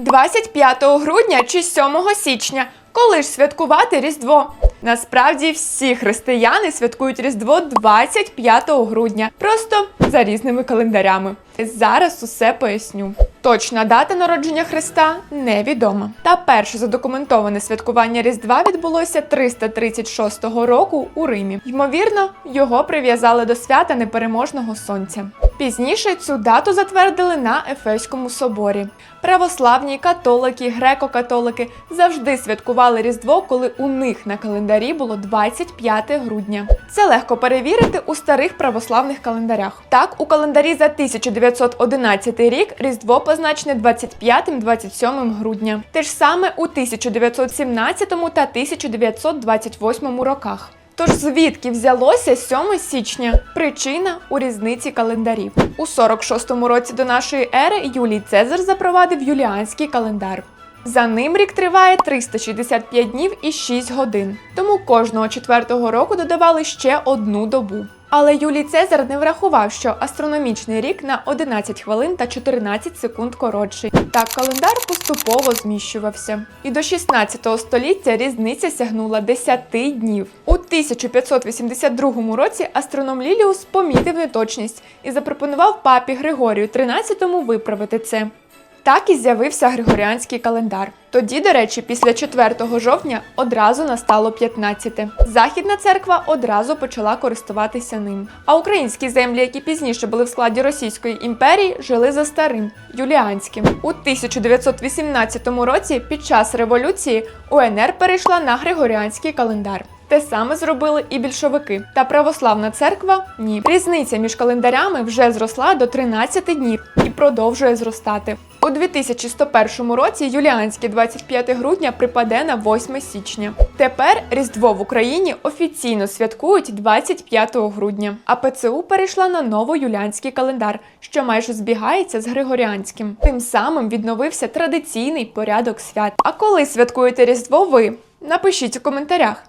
25 грудня чи 7 січня. Коли ж святкувати Різдво? Насправді всі християни святкують Різдво 25 грудня, просто за різними календарями. Зараз усе поясню. Точна дата народження Христа невідома. Та перше задокументоване святкування Різдва відбулося 336 року у Римі. Ймовірно, його прив'язали до свята непереможного сонця. Пізніше цю дату затвердили на Ефеському соборі. Православні католики, греко-католики завжди святкували Різдво, коли у них на календарі було 25 грудня. Це легко перевірити у старих православних календарях. Так, у календарі за 1911 рік Різдво позначене 25-27 грудня. Те ж саме у 1917 та 1928 роках. Тож звідки взялося 7 січня? Причина у різниці календарів. У 46-му році до нашої ери Юлій Цезар запровадив юліанський календар. За ним рік триває 365 днів і 6 годин. Тому кожного четвертого року додавали ще одну добу. Але Юлій Цезар не врахував, що астрономічний рік на 11 хвилин та 14 секунд коротший. Так календар поступово зміщувався. І до 16 століття різниця сягнула 10 днів. У 1582 році астроном Ліліус помітив неточність і запропонував папі Григорію XIII виправити це. Так і з'явився григоріанський календар. Тоді, до речі, після 4 жовтня одразу настало 15. Західна церква одразу почала користуватися ним. А українські землі, які пізніше були в складі Російської імперії, жили за старим юліанським. У 1918 році під час революції УНР перейшла на григоріанський календар. Те саме зробили і більшовики. Та православна церква ні. Різниця між календарями вже зросла до 13 днів і продовжує зростати. У 2101 році юліанське 25 грудня припаде на 8 січня. Тепер Різдво в Україні офіційно святкують 25 грудня, а ПЦУ перейшла на новоюліанський календар, що майже збігається з Григоріанським. Тим самим відновився традиційний порядок свят. А коли святкуєте Різдво ви? Напишіть у коментарях.